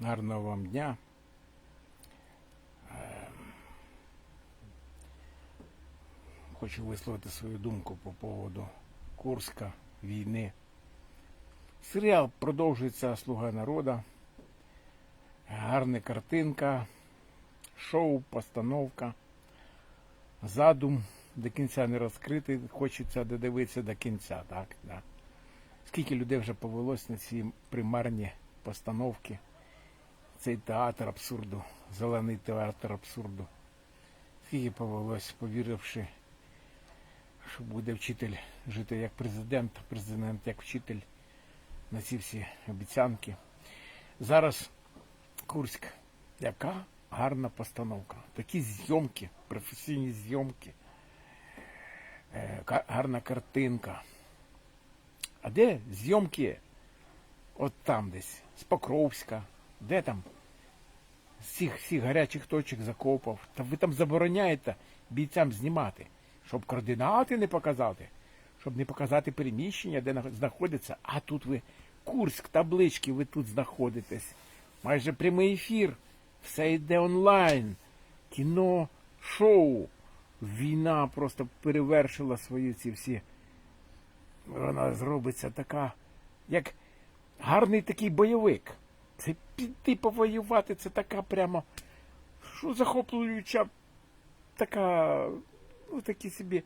Гарного вам дня. Ем, Хочу висловити свою думку по поводу Курська, війни. Серіал продовжується Слуга народа. Гарна картинка, шоу, постановка, задум до кінця не розкритий, хочеться додивитися до кінця, так? Да. Скільки людей вже повелось на ці примарні постановки, цей театр абсурду, зелений театр абсурду. Скільки повелось, повіривши, що буде вчитель жити як президент, президент як вчитель на ці всі обіцянки. Зараз Курськ, яка гарна постановка. Такі зйомки, професійні зйомки, гарна картинка. А де зйомки? От там десь, з Покровська, де там? З цих всіх гарячих точок закопав. Та ви там забороняєте бійцям знімати, щоб координати не показати, щоб не показати переміщення, де знаходиться. А тут ви Курськ, таблички, ви тут знаходитесь. Майже прямий ефір. Все йде онлайн. Кіно, шоу. Війна просто перевершила свої ці всі. Вона зробиться така, як гарний такий бойовик. Це піти повоювати, це така прямо. Що захоплююча така, ну такий собі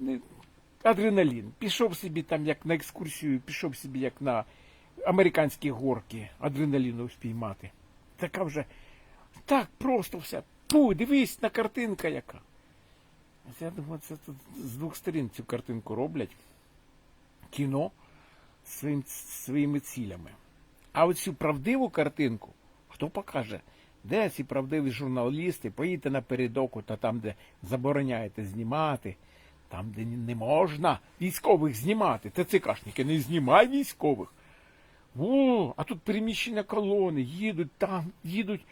не, адреналін. Пішов собі там як на екскурсію, пішов собі як на американські горки, адреналіну спіймати. Така вже так просто все. Пу, дивись на картинка яка. Я думаю, це тут з двох сторін цю картинку роблять. Кіно своїм, своїми цілями. А оцю правдиву картинку, хто покаже? Де ці правдиві журналісти? Поїдьте напередок, та там, де забороняєте знімати, там, де не можна військових знімати. ТЦКшники, не знімай військових. О, а тут переміщення колони, їдуть там, їдуть,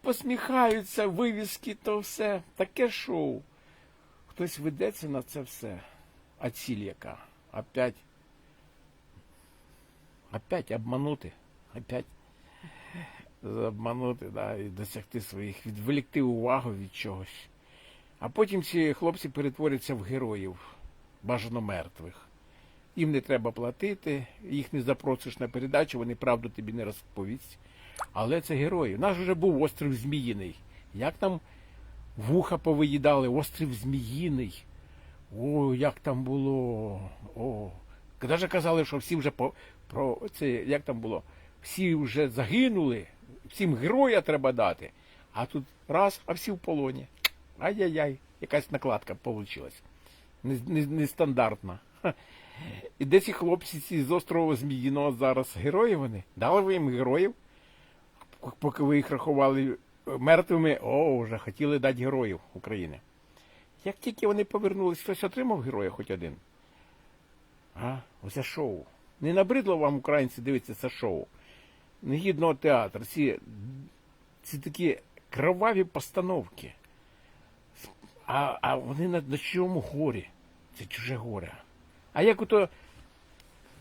посміхаються, вивіски, то все. Таке шоу. Хтось ведеться на це все. А ціль яка? Опять. Опять обманути. Опять обманути, да, і досягти своїх, відволікти увагу від чогось. А потім ці хлопці перетворяться в героїв, бажано мертвих. Їм не треба платити, їх не запросиш на передачу, вони правду тобі не розповість. Але це герої. У нас вже був острів Зміїний. Як там вуха повиїдали, острів Зміїний. О, як там було. О. Навіть казали, що всі вже по, про це, як там було, всі вже загинули, всім героя треба дати. А тут раз, а всі в полоні. Ай-яй-яй, якась накладка вийшла. Нестандартна. І де ці хлопці ці з острова Зміїного зараз герої вони? Дали ви їм героїв? Поки ви їх рахували мертвими, о, вже хотіли дати героїв України. Як тільки вони повернулись, хтось отримав героя хоч один. А, оце шоу. Не набридло вам, українці, дивитися це шоу. Негідного театру. Ці, ці такі кроваві постановки. А, а вони на, на чому горі? Це чуже горе. А як ото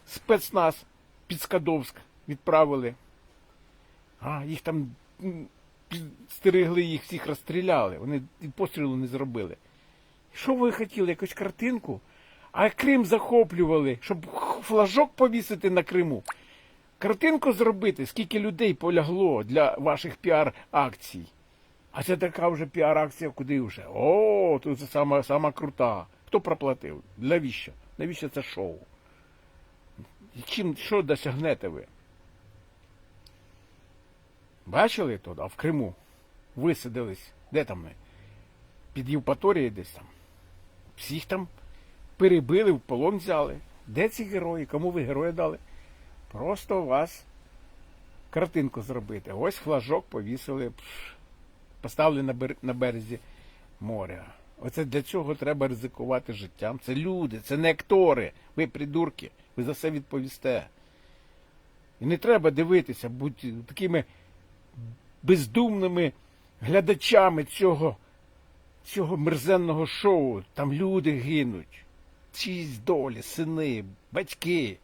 спецназ під Скадовськ відправили, а їх там м, під- стерегли, їх всіх розстріляли. Вони пострілу не зробили. Що ви хотіли? Якусь картинку? А Крим захоплювали, щоб флажок повісити на Криму. Картинку зробити, скільки людей полягло для ваших піар-акцій. А це така вже піар-акція, куди вже? О, тут це сама, сама крута. Хто проплатив? Навіщо? Навіщо це шоу? Чим, що досягнете ви? Бачили тут, а в Криму висадились. Де там ми? Під Євпаторією десь там. Всіх там перебили, в полон взяли. Де ці герої? Кому ви герої дали? Просто вас картинку зробити. Ось флажок повісили, поставили на, бер... на березі моря. Оце для цього треба ризикувати життям. Це люди, це не актори. Ви придурки, ви за все відповісте. І не треба дивитися, бути такими бездумними глядачами цього, цього мерзенного шоу. Там люди гинуть. чиїсь долі, сини, батьки.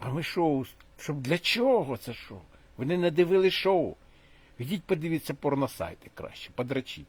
А ми шоу, щоб для чого це шоу? Вони не дивили шоу. Йдіть подивіться порносайти краще, подрачіть.